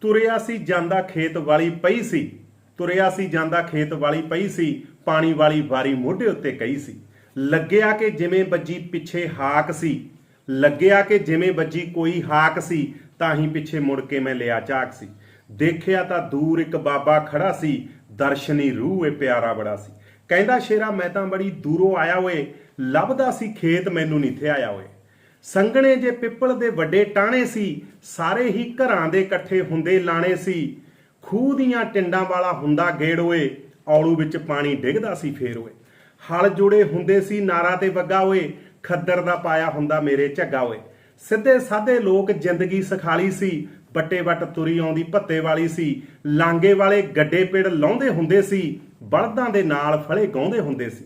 ਤੁਰਿਆ ਸੀ, ਜਾਂਦਾ ਖੇਤ ਵਾਲੀ ਪਈ ਸੀ। ਤੁਰਿਆ ਸੀ, ਜਾਂਦਾ ਖੇਤ ਵਾਲੀ ਪਈ ਸੀ। ਪਾਣੀ ਵਾਲੀ ਵਾਰੀ ਮੋਢੇ ਉੱਤੇ ਕਹੀ ਸੀ। ਲੱਗਿਆ ਕਿ ਜਿਵੇਂ ਵੱਜੀ ਪਿੱਛੇ ਹਾਕ ਸੀ। ਲੱਗਿਆ ਕਿ ਜਿਵੇਂ ਵੱਜੀ ਕੋਈ ਹਾਕ ਸੀ, ਤਾਂ ਹੀ ਪਿੱਛੇ ਮੁੜ ਕੇ ਮੈਂ ਲਿਆ ਝਾਕ ਸੀ। ਦੇਖਿਆ ਤਾਂ ਦੂਰ ਇੱਕ ਬਾਬਾ ਖੜਾ ਸੀ। ਦਰਸ਼ਨੀ ਰੂਹ ਏ ਪਿਆਰਾ ਬੜਾ ਸੀ। ਕਹਿੰਦਾ, ਸ਼ੇਰਾ, ਮੈਂ ਤਾਂ ਬੜੀ ਦੂਰੋਂ ਆਇਆ ਓਏ। ਲੱਭਦਾ ਸੀ ਖੇਤ, ਮੈਨੂੰ ਨਹੀਂ ਥੇ ਆਇਆ ਓਏ। ਸੰਘਣੇ ਜੇ ਪਿੱਪਲ ਦੇ ਵੱਡੇ ਟਾਣੇ ਸੀ, ਸਾਰੇ ਹੀ ਘਰਾਂ ਦੇ ਇਕੱਠੇ ਹੁੰਦੇ ਲਾਣੇ ਸੀ। ਖੂਹ ਦੀਆਂ ਟਿੰਡਾਂ ਵਾਲਾ ਹੁੰਦਾ ਗੇੜੋਏ ਔਲੂ ਵਿੱਚ ਪਾਣੀ ਡਿੱਗਦਾ ਸੀ ਫੇਰ ਓਏ। ਹਲ ਜੁੜੇ ਹੁੰਦੇ ਸੀ ਨਾਰਾ ਤੇ ਵੱਗਾ ਓਏ, ਖੱਦਰ ਦਾ ਪਾਇਆ ਹੁੰਦਾ ਮੇਰੇ ਝੱਗਾ ਓਏ। ਸਿੱਧੇ ਸਾਦੇ ਲੋਕ ਜ਼ਿੰਦਗੀ ਸਖਾਲੀ ਸੀ, ਬੱਟੇ ਵੱਟ ਤੁਰੀ ਆਉਂਦੀ ਭੱਤੇ ਵਾਲੀ ਸੀ। ਲਾਂਗੇ ਵਾਲੇ ਗੱਡੇ ਪਿੜ ਲਾਉਂਦੇ ਹੁੰਦੇ ਸੀ, ਬਲਦਾਂ ਦੇ ਨਾਲ ਫਲੇ ਗਾਉਂਦੇ ਹੁੰਦੇ ਸੀ।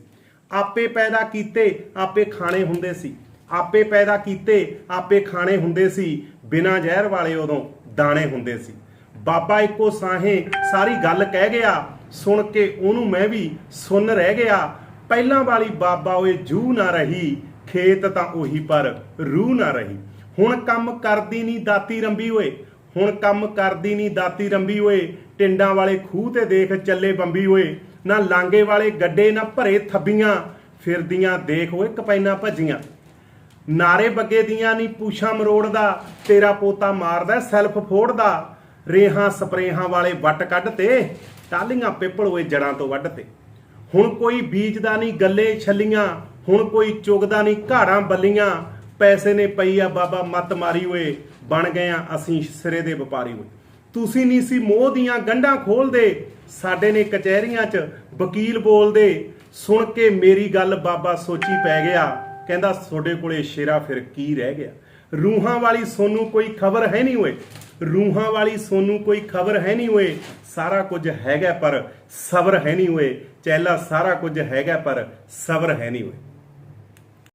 ਆਪੇ ਪੈਦਾ ਕੀਤੇ, ਆਪੇ ਖਾਣੇ ਹੁੰਦੇ ਸੀ। ਆਪੇ ਪੈਦਾ ਕੀਤੇ, ਆਪੇ ਖਾਣੇ ਹੁੰਦੇ ਸੀ। ਬਿਨਾਂ ਜ਼ਹਿਰ ਵਾਲੇ ਉਦੋਂ ਦਾਣੇ ਹੁੰਦੇ ਸੀ। ਬਾਬਾ ਇੱਕੋ ਸਾਹੇ ਸਾਰੀ ਗੱਲ ਕਹਿ ਗਿਆ। ਸੁਣ ਕੇ ਉਹਨੂੰ ਮੈਂ ਵੀ ਸੁਣ ਰਹਿ ਗਿਆ। ਪਹਿਲਾਂ ਵਾਲੀ ਬਾਬਾ ਓਏ ਜੂ ਨਾ ਰਹੀ, ਖੇਤ ਤਾਂ ਉਹੀ ਪਰ ਰੂਹ ਨਾ ਰਹੀ। ਹੁਣ ਕੰਮ ਕਰਦੀ ਨਹੀਂ ਦਾਤੀ ਰੰਬੀ ਓਏ, ਹੁਣ ਕੰਮ ਕਰਦੀ ਨਹੀਂ ਦਾਤੀ ਰੰਬੀ ਓਏ। ਟਿੰਡਾਂ ਵਾਲੇ ਖੂਹ ਤੇ ਦੇਖ ਚੱਲੇ ਬੰਬੀ ਓਏ। ਨਾ ਲਾਂਗੇ ਵਾਲੇ ਗੱਡੇ, ਨਾ ਭਰੇ ਥੱਬੀਆਂ। ਫਿਰਦੀਆਂ ਦੇਖ ਓਏ ਕਪੈਨਾ ਭੱਜੀਆਂ। ਨਾਰੇ ਬੱਗੇ ਦੀਆਂ ਨਹੀਂ ਪੂਛਾਂ ਮਰੋੜਦਾ, ਤੇਰਾ ਪੋਤਾ ਮਾਰਦਾ, ਸੈਲਫ ਫੋੜਦਾ। ਰੇਹਾਂ ਸਪਰੇਹਾਂ ਵਾਲੇ ਵੱਟ ਕੱਢ ਤੇ ਟਾਲੀਆਂ ਪਿੱਪਲ ਓਏ ਜੜਾਂ ਤੋਂ ਵੱਢ ਤੇ। ਹੁਣ ਕੋਈ ਬੀਜਦਾ ਨਹੀਂ ਗੱਲੇ ਛੱਲੀਆਂ, ਹੁਣ ਕੋਈ ਚੁਗਦਾ ਨਹੀਂ ਘਾੜਾਂ ਬੱਲੀਆਂ। ਪੈਸੇ ਨੇ ਪਈ ਆ ਬਾਬਾ ਮੱਤ ਮਾਰੀ ਓਏ, ਬਣ ਗਏ ਆ ਅਸੀਂ ਸਿਰੇ ਦੇ ਵਪਾਰੀ ਓਏ। ਤੁਸੀਂ ਨਹੀਂ ਸੀ ਮੋਹ ਦੀਆਂ ਗੰਢਾਂ ਖੋਲਦੇ, ਸਾਡੇ ਨੇ ਕਚਹਿਰੀਆਂ 'ਚ ਵਕੀਲ ਬੋਲਦੇ। ਸੁਣ ਕੇ ਮੇਰੀ ਗੱਲ ਬਾਬਾ ਸੋਚੀ ਪੈ ਗਿਆ ਕਹਿੰਦਾ, ਤੁਹਾਡੇ ਕੋਲੇ ਸ਼ੇਰਾ ਫਿਰ ਕੀ ਰਹਿ ਗਿਆ? ਰੂਹਾਂ ਵਾਲੀ ਸੋਨੂੰ ਕੋਈ ਖਬਰ ਹੈ ਨਹੀਂ ਓਏ। ਰੂਹਾਂ ਵਾਲੀ ਸੋਨੂੰ ਕੋਈ ਖਬਰ ਹੈ ਨਹੀਂ ਓਏ। ਸਾਰਾ ਕੁਝ ਹੈਗਾ ਪਰ ਸਬਰ ਹੈ ਨਹੀਂ ਓਏ। ਚੈਲਾ ਸਾਰਾ ਕੁਝ ਹੈਗਾ ਪਰ ਸਬਰ ਹੈ ਨਹੀਂ ਓਏ।